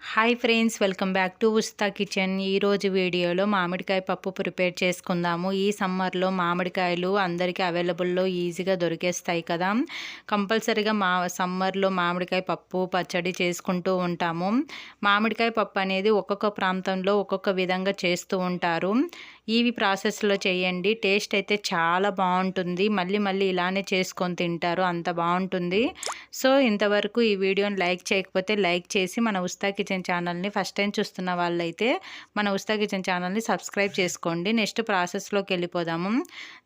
Hi friends welcome back to Usta kitchen. ఈరోజు వీడియోలో మామిడికాయ పప్పు ప్రిపేర్ చేసుకుందాము. ఈ సమ్మర్లో మామిడికాయలు అందరికీ అవైలబుల్లో ఈజీగా దొరికేస్తాయి కదా. కంపల్సరీగా మా సమ్మర్లో మామిడికాయ పప్పు పచ్చడి చేసుకుంటూ ఉంటాము. మామిడికాయ పప్పు అనేది ఒక్కొక్క ప్రాంతంలో ఒక్కొక్క విధంగా చేస్తూ ఉంటారు. ఇవి ప్రాసెస్లో చేయండి. టేస్ట్ అయితే చాలా బాగుంటుంది. మళ్ళీ మళ్ళీ ఇలానే చేసుకొని తింటారు. అంత బాగుంటుంది. సో ఇంతవరకు ఈ వీడియోని లైక్ చేయకపోతే లైక్ చేసి మన ఉస్తా కిచెన్ ఛానల్ని ఫస్ట్ టైం చూస్తున్న వాళ్ళైతే మన ఉస్తా కిచెన్ ఛానల్ని సబ్స్క్రైబ్ చేసుకోండి. నెక్స్ట్ ప్రాసెస్లోకి వెళ్ళిపోదాము.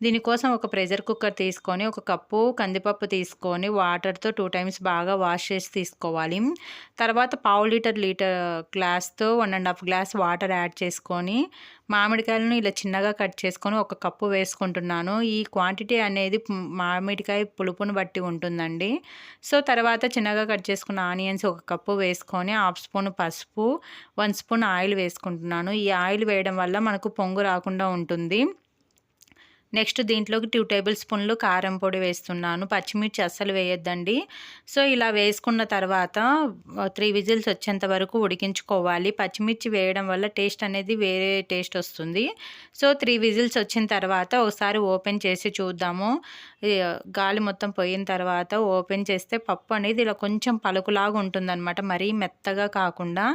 దీనికోసం ఒక ప్రెషర్ కుక్కర్ తీసుకొని ఒక కప్పు కందిపప్పు తీసుకొని వాటర్తో టూ టైమ్స్ బాగా వాష్ చేసి తీసుకోవాలి. తర్వాత పావు లీటర్ లీటర్ గ్లాస్తో one and half glass water add చేసుకొని మామిడికాయలను ఇలా చిన్నగా కట్ చేసుకొని ఒక కప్పు వేసుకుంటున్నాను. ఈ క్వాంటిటీ అనేది మామిడికాయ పులుపును బట్టి ఉంటుందండి. సో తర్వాత చిన్నగా కట్ చేసుకున్న ఆనియన్స్ ఒక కప్పు వేసుకొని హాఫ్ స్పూన్ పసుపు వన్ స్పూన్ ఆయిల్ వేసుకుంటున్నాను. ఈ ఆయిల్ వేయడం వల్ల మనకు పొంగు రాకుండా ఉంటుంది. నెక్స్ట్ దీంట్లోకి టూ టేబుల్ స్పూన్లు కారం పొడి వేస్తున్నాను. పచ్చిమిర్చి అస్సలు వేయొద్దండి. సో ఇలా వేసుకున్న తర్వాత త్రీ విజిల్స్ వచ్చేంత వరకు ఉడికించుకోవాలి. పచ్చిమిర్చి వేయడం వల్ల టేస్ట్ అనేది వేరే టేస్ట్ వస్తుంది. సో త్రీ విజిల్స్ వచ్చిన తర్వాత ఒకసారి ఓపెన్ చేసి చూద్దాము. గాలి మొత్తం పోయిన తర్వాత ఓపెన్ చేస్తే పప్పు అనేది ఇలా కొంచెం పలుకులాగా ఉంటుందన్నమాట. మరీ మెత్తగా కాకుండా.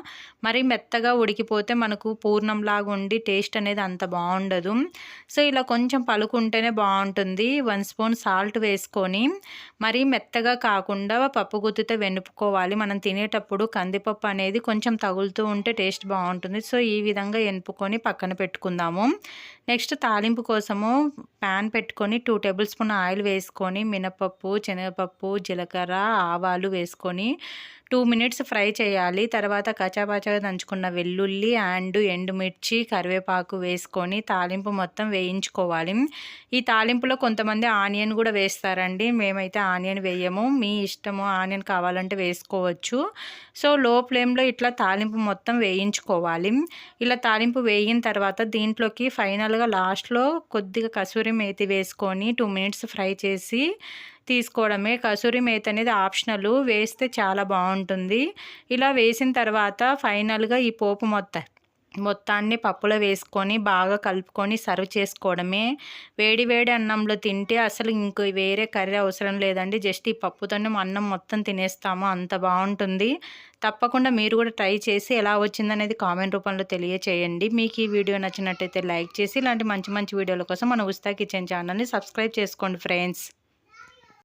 మరీ మెత్తగా ఉడికిపోతే మనకు పూర్ణంలాగా ఉండి టేస్ట్ అనేది అంత బాగుండదు. సో ఇలా కొంచెం పలుకు ఉంటేనే బాగుంటుంది. వన్ స్పూన్ సాల్ట్ వేసుకొని మరీ మెత్తగా కాకుండా పప్పు గుత్తితో వెనుపుకోవాలి. మనం తినేటప్పుడు కందిపప్పు అనేది కొంచెం తగులుతూ ఉంటే టేస్ట్ బాగుంటుంది. సో ఈ విధంగా ఎనుపుకొని పక్కన పెట్టుకుందాము. నెక్స్ట్ తాలింపు కోసము ప్యాన్ పెట్టుకొని టూ టేబుల్ స్పూన్ ఆయిల్ వేసుకొని మినపప్పు శనగపప్పు జీలకర్ర ఆవాలు వేసుకొని టూ మినిట్స్ ఫ్రై చేయాలి. తర్వాత కచాపచాగా దంచుకున్న వెల్లుల్లి అండ్ ఎండుమిర్చి కరివేపాకు వేసుకొని తాలింపు మొత్తం వేయించుకోవాలి. ఈ తాలింపులో కొంతమంది ఆనియన్ కూడా వేస్తారండి. మేమైతే ఆనియన్ వేయము. మీ ఇష్టము ఆనియన్ కావాలంటే వేసుకోవచ్చు. సో లో ఫ్లేమ్లో ఇట్లా తాలింపు మొత్తం వేయించుకోవాలి. ఇలా తాలింపు వేయిన తర్వాత దీంట్లోకి ఫైనల్గా లాస్ట్లో కొద్దిగా కసూరి మేతి వేసుకొని టూ మినిట్స్ ఫ్రై చేసి తీసుకోవడమే. కసూరి మేత అనేది ఆప్షనల్. వేస్తే చాలా బాగుంటుంది. ఇలా వేసిన తర్వాత ఫైనల్గా ఈ పోపు మొత్తం మొత్తాన్ని పప్పులో వేసుకొని బాగా కలుపుకొని సర్వ్ చేసుకోవడమే. వేడి వేడి అన్నంలో తింటే అసలు ఇంకో వేరే కర్రీ అవసరం లేదండి. జస్ట్ ఈ పప్పుతోనే అన్నం మొత్తం తినేస్తాము. అంత బాగుంటుంది. తప్పకుండా మీరు కూడా ట్రై చేసి ఎలా వచ్చిందనేది కామెంట్ రూపంలో తెలియచేయండి. మీకు ఈ వీడియో నచ్చినట్టయితే లైక్ చేసి ఇలాంటి మంచి మంచి వీడియోల కోసం మన ఉస్తా కిచెన్ ఛానల్ని సబ్స్క్రైబ్ చేసుకోండి ఫ్రెండ్స్.